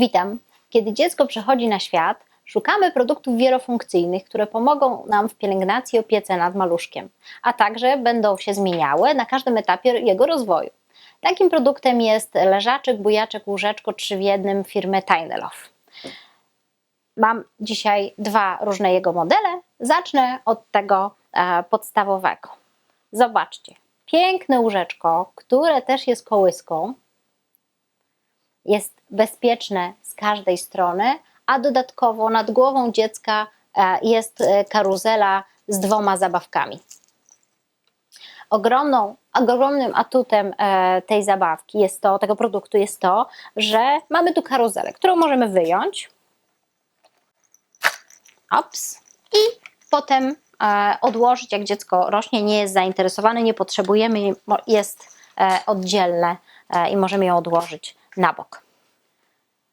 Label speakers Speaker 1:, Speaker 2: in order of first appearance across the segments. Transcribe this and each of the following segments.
Speaker 1: Witam. Kiedy dziecko przychodzi na świat, szukamy produktów wielofunkcyjnych, które pomogą nam w pielęgnacji i opiece nad maluszkiem, a także będą się zmieniały na każdym etapie jego rozwoju. Takim produktem jest leżaczek, bujaczek, łóżeczko 3 w jednym firmy Tiny Love. Mam dzisiaj dwa różne jego modele. Zacznę od tego e, podstawowego. Zobaczcie, piękne łóżeczko, które też jest kołyską, jest bezpieczne z każdej strony, a dodatkowo nad głową dziecka e, jest e, karuzela z dwoma zabawkami. Ogromną, ogromnym atutem e, tej zabawki jest to, tego produktu jest to, że mamy tu karuzelę, którą możemy wyjąć. Ops. I potem odłożyć, jak dziecko rośnie, nie jest zainteresowane, nie potrzebujemy, jest oddzielne i możemy ją odłożyć na bok.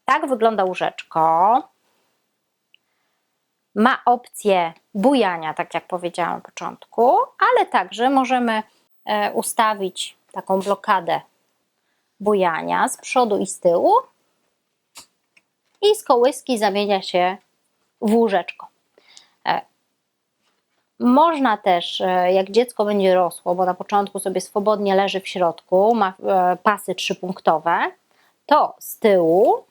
Speaker 1: Tak wygląda łóżeczko. Ma opcję bujania, tak jak powiedziałam na początku, ale także możemy e, ustawić taką blokadę bujania z przodu i z tyłu i z kołyski zamienia się w łóżeczko. E, można też, e, jak dziecko będzie rosło, bo na początku sobie swobodnie leży w środku, ma pasy trzypunktowe, to z tyłu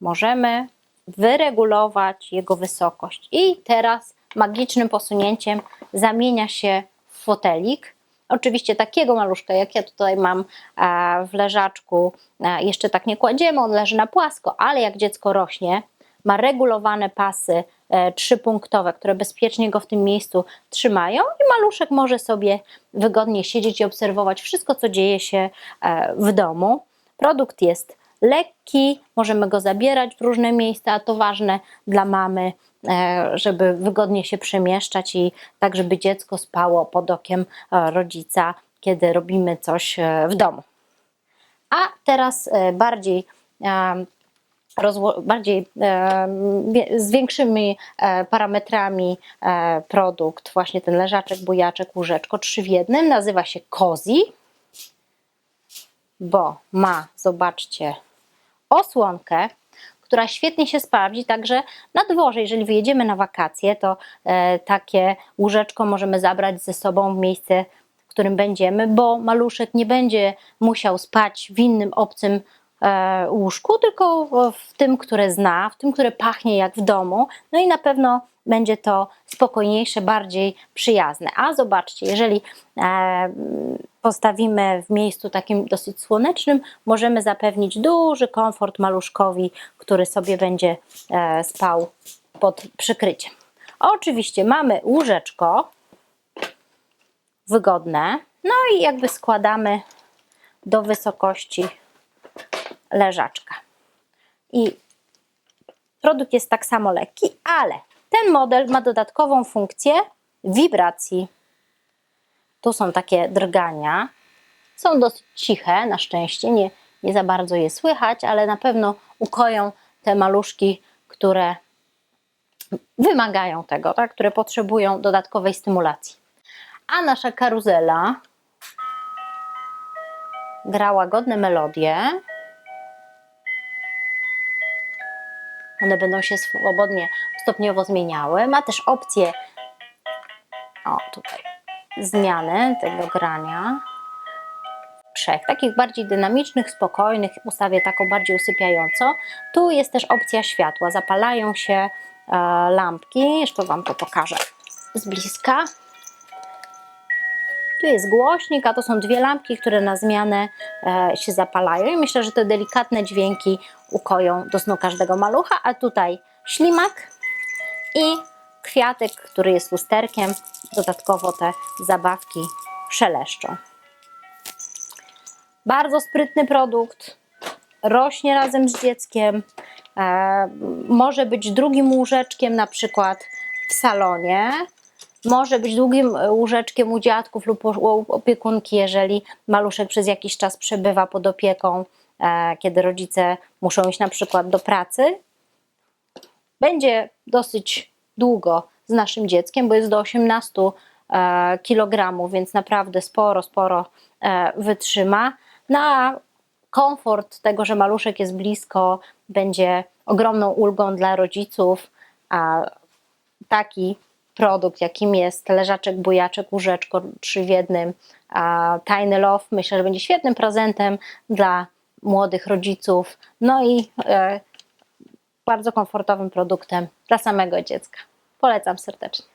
Speaker 1: możemy wyregulować jego wysokość. I teraz magicznym posunięciem zamienia się w fotelik. Oczywiście takiego maluszka, jak ja tutaj mam w leżaczku, jeszcze tak nie kładziemy, on leży na płasko, ale jak dziecko rośnie, ma regulowane pasy trzypunktowe, które bezpiecznie go w tym miejscu trzymają i maluszek może sobie wygodnie siedzieć i obserwować wszystko, co dzieje się e, w domu. Produkt jest lekki, możemy go zabierać w różne miejsca, a to ważne dla mamy, e, żeby wygodnie się przemieszczać i tak, żeby dziecko spało pod okiem rodzica, kiedy robimy coś w domu. A teraz bardziej bardziej e, z większymi e, parametrami e, produkt, właśnie ten leżaczek, bujaczek, łóżeczko, trzy w jednym, nazywa się Cozy, bo ma, zobaczcie, osłonkę, która świetnie się sprawdzi. Także na dworze. Jeżeli wyjedziemy na wakacje, to takie łóżeczko możemy zabrać ze sobą w miejsce, w którym będziemy, bo maluszek nie będzie musiał spać w innym obcym E, łóżku, tylko w tym, które zna, w tym, które pachnie jak w domu. No i na pewno będzie to spokojniejsze, bardziej przyjazne. A zobaczcie, jeżeli e, postawimy w miejscu takim dosyć słonecznym, możemy zapewnić duży komfort maluszkowi, który sobie będzie e, spał pod przykryciem. Oczywiście mamy łóżeczko wygodne, no i jakby składamy do wysokości leżaczka. I produkt jest tak samo lekki, ale ten model ma dodatkową funkcję wibracji. Tu są takie drgania. Są dosyć ciche, na szczęście, nie, nie za bardzo je słychać, ale na pewno ukoją te maluszki, które wymagają tego, tak? które potrzebują dodatkowej stymulacji. A nasza karuzela gra łagodne melodie. One będą się swobodnie, stopniowo zmieniały. Ma też opcję, o tutaj, zmiany tego grania. Trzech, takich bardziej dynamicznych, spokojnych, ustawię taką bardziej usypiająco. Tu jest też opcja światła, zapalają się e, lampki, jeszcze Wam to pokażę z bliska. Tu jest głośnik, a to są dwie lampki, które na zmianę e, się zapalają. I myślę, że te delikatne dźwięki ukoją do snu każdego malucha, a tutaj ślimak i kwiatek, który jest lusterkiem. Dodatkowo te zabawki szeleszczą. Bardzo sprytny produkt, rośnie razem z dzieckiem, e, może być drugim łóżeczkiem na przykład w salonie, może być długim e, łóżeczkiem u dziadków lub u opiekunki, jeżeli maluszek przez jakiś czas przebywa pod opieką, e, kiedy rodzice muszą iść na przykład do pracy. Będzie dosyć długo z naszym dzieckiem, bo jest do 18 e, kg, więc naprawdę sporo, sporo wytrzyma. Na komfort tego, że maluszek jest blisko, będzie ogromną ulgą dla rodziców. A taki produkt, jakim jest leżaczek, bujaczek, łóżeczko, trzy w jednym, Tiny Love, myślę, że będzie świetnym prezentem dla młodych rodziców, no i e, bardzo komfortowym produktem dla samego dziecka. Polecam serdecznie.